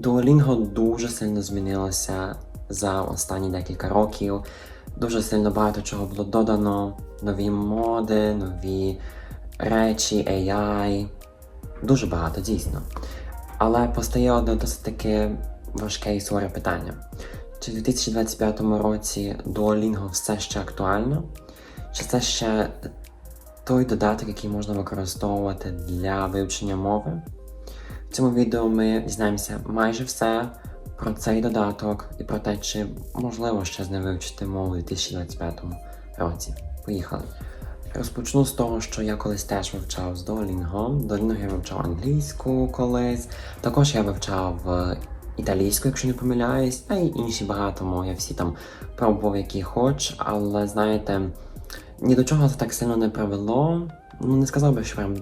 Duolingo дуже сильно змінилося за останні декілька років. Дуже сильно багато чого було додано. Нові моди, нові речі, AI. Дуже багато, дійсно. Але постає одне досить таке важке і суворе питання. Чи в 2025 році Duolingo все ще актуально? Чи це ще той додаток, який можна використовувати для вивчення мови? Цьому відео ми дізнаємося майже все про цей додаток і про те, чи можливо ще з ним вивчити мову у 2025 році. Поїхали. Розпочну з того, що я колись теж вивчав з Duolingo. Duolingo я вивчав англійську колись. Також я вивчав е, італійську, якщо не помиляюсь, а й інші багато мов. Я всі там пробував, які хоч, але знаєте, ні до чого це так сильно не привело. Ну, не сказав би, що прям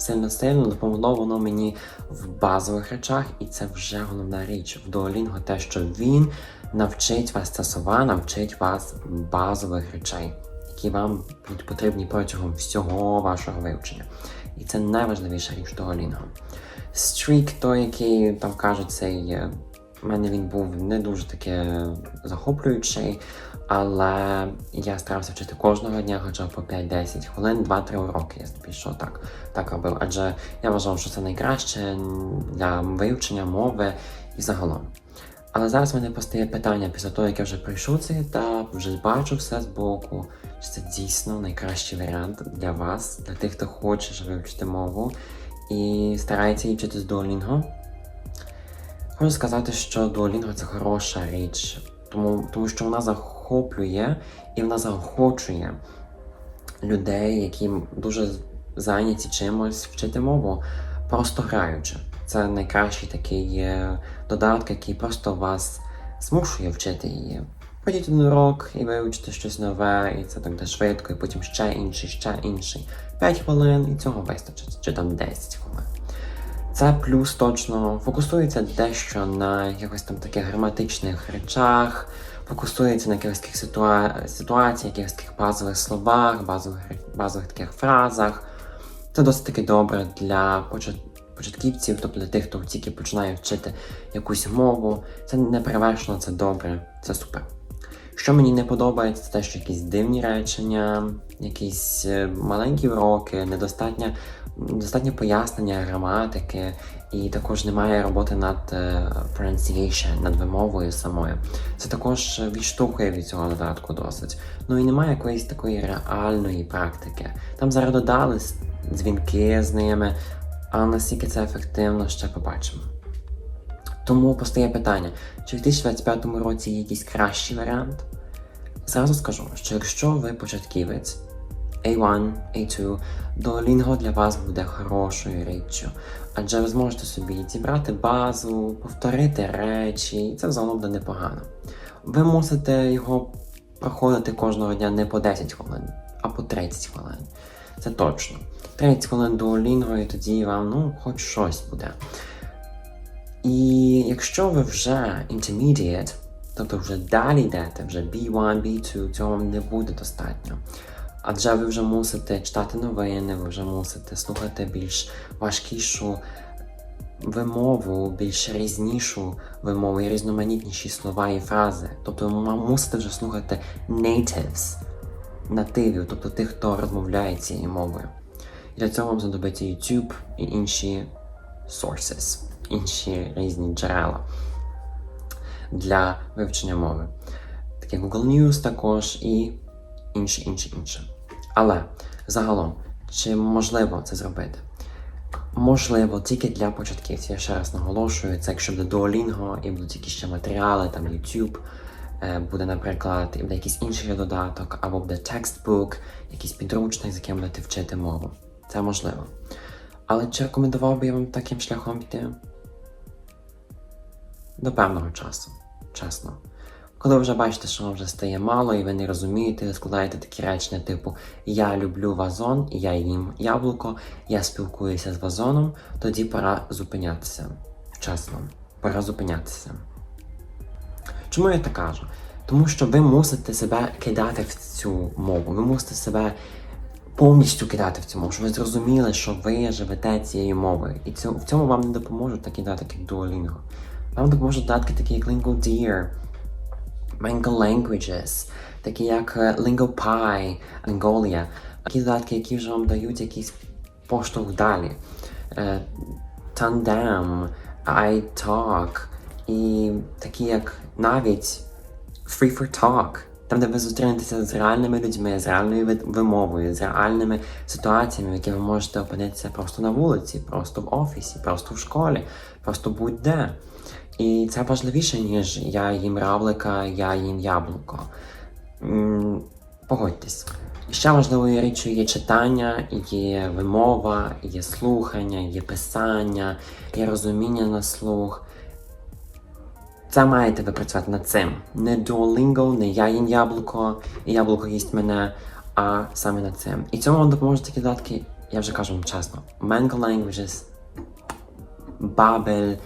сильно-сильно допомогло воно мені в базових речах, і це вже головна річ в Duolingo, те, що він навчить вас це сова, навчить вас базових речей, які вам будуть потрібні протягом всього вашого вивчення. І це найважливіша річ Duolingo. Стрік, той, який там кажуть, цей е, в мене він був не дуже таке захоплюючий, але я старався вчити кожного дня, хоча б по 5-10 хвилин, 2-3 уроки. Я здебільшого так, так робив. Адже я вважав, що це найкраще для вивчення мови і загалом. Але зараз мене постає питання після того, як я вже пройшов цей етап, вже бачу все збоку, чи це дійсно найкращий варіант для вас, для тих, хто хоче вивчити мову і старається її вчити з Duolingo. Хочу сказати, що Duolingo це хороша річ, тому, тому що вона захоплює і вона заохочує людей, які дуже зайняті чимось вчити мову, просто граючи. Це найкращий такий е, додаток, який просто вас змушує вчити її. Ходіть один урок і вивчите щось нове, і це так де швидко, і потім ще інший, ще інший. 5 хвилин, і цього вистачить, чи там 10 хвилин. Це плюс точно фокусується дещо на якихось там таких граматичних речах, фокусується на якихось таких ситуа... ситуаціях, якихось таких базових словах, базових, базових таких фразах. Це досить таки добре для почат... початківців, тобто для тих, хто тільки починає вчити якусь мову. Це не перевершено, це добре, це супер. Що мені не подобається, це те, що якісь дивні речення, якісь е, маленькі уроки, недостатньо, недостатньо пояснення граматики, і також немає роботи над е, pronunciation, над вимовою самою. Це також відштовхує від цього додатку досить. Ну і немає якоїсь такої реальної практики. Там зараз додали дзвінки з ними, а наскільки це ефективно, ще побачимо. Тому постає питання, чи в 2025 році є якийсь кращий варіант? Зразу скажу, що якщо ви початківець A1, A2, Duolingo для вас буде хорошою річчю, адже ви зможете собі зібрати базу, повторити речі, і це взагалом буде непогано. Ви мусите його проходити кожного дня не по 10 хвилин, а по 30 хвилин. Це точно. 30 хвилин Duolingo, і тоді вам ну, хоч щось буде. І якщо ви вже intermediate, тобто вже далі йдете, вже B1, B2, цього вам не буде достатньо. Адже ви вже мусите читати новини, ви вже мусите слухати більш важкішу вимову, більш різнішу вимову і різноманітніші слова і фрази. Тобто ви мусите вже слухати natives, нативів, тобто тих, хто розмовляє цією мовою. І для цього вам знадобиться YouTube і інші sources, інші різні джерела для вивчення мови. Таке Google News також і інше, інше, інше. Але загалом, чи можливо це зробити? Можливо, тільки для початківців. Я ще раз наголошую, це якщо буде Duolingo і будуть якісь ще матеріали, там YouTube, е, буде, наприклад, і буде якийсь інший додаток, або буде текстбук, якийсь підручник, з яким будете вчити мову. Це можливо. Але чи рекомендував би я вам таким шляхом піти? До певного часу, чесно. Коли вже бачите, що вам вже стає мало, і ви не розумієте, ви складаєте такі речення, типу Я люблю вазон, я їм яблуко, я спілкуюся з вазоном, тоді пора зупинятися. Чесно, пора зупинятися. Чому я так кажу? Тому що ви мусите себе кидати в цю мову, ви мусите себе повністю кидати в цю мову, щоб ви зрозуміли, що ви живете цією мовою. І в цьому вам не допоможуть такі дати, як Duolingo. Вам допоможуть додатки такі як Lingo Deer, Mango Languages, такі як е, LingoPie, Angolia. Такі додатки, які вже вам дають якийсь поштовх далі. Е, Tandem, iTalk і такі як навіть Free for Talk, там, де ви зустрінетеся з реальними людьми, з реальною вимовою, з реальними ситуаціями, в які ви можете опинитися просто на вулиці, просто в офісі, просто в школі, просто будь-де. І це важливіше, ніж я їм равлика, я їм яблуко. Погодьтесь. Ще важливою річчю є читання, є вимова, є слухання, є писання, є розуміння на слух. Це маєте ви працювати над цим. Не Duolingo, не я їм яблуко, і яблуко їсть мене, а саме над цим. І цьому вам допоможуть такі додатки, я вже кажу вам чесно. Mango Languages, Babel,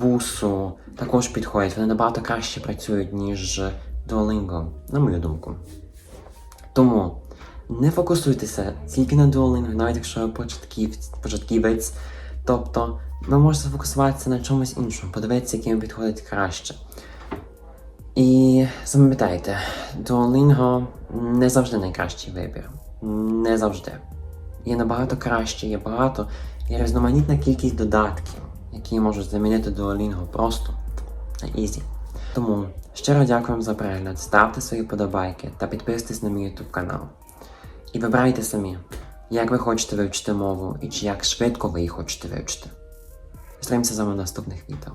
Бусу також підходять. Вони набагато краще працюють, ніж Duolingo, на мою думку. Тому не фокусуйтеся тільки на Duolingo, навіть якщо ви початківець, початківець. Тобто ви можете фокусуватися на чомусь іншому, подивитися, яким підходить краще. І запам'ятайте, Duolingo не завжди найкращий вибір. Не завжди. Є набагато краще, є багато, є різноманітна кількість додатків, які можуть замінити Duolingo просто та ізі. Тому щиро дякую вам за перегляд, ставте свої подобайки та підписуйтесь на мій YouTube канал. І вибирайте самі, як ви хочете вивчити мову і чи як швидко ви її хочете вивчити. Зустрінемося з вами в наступних відео.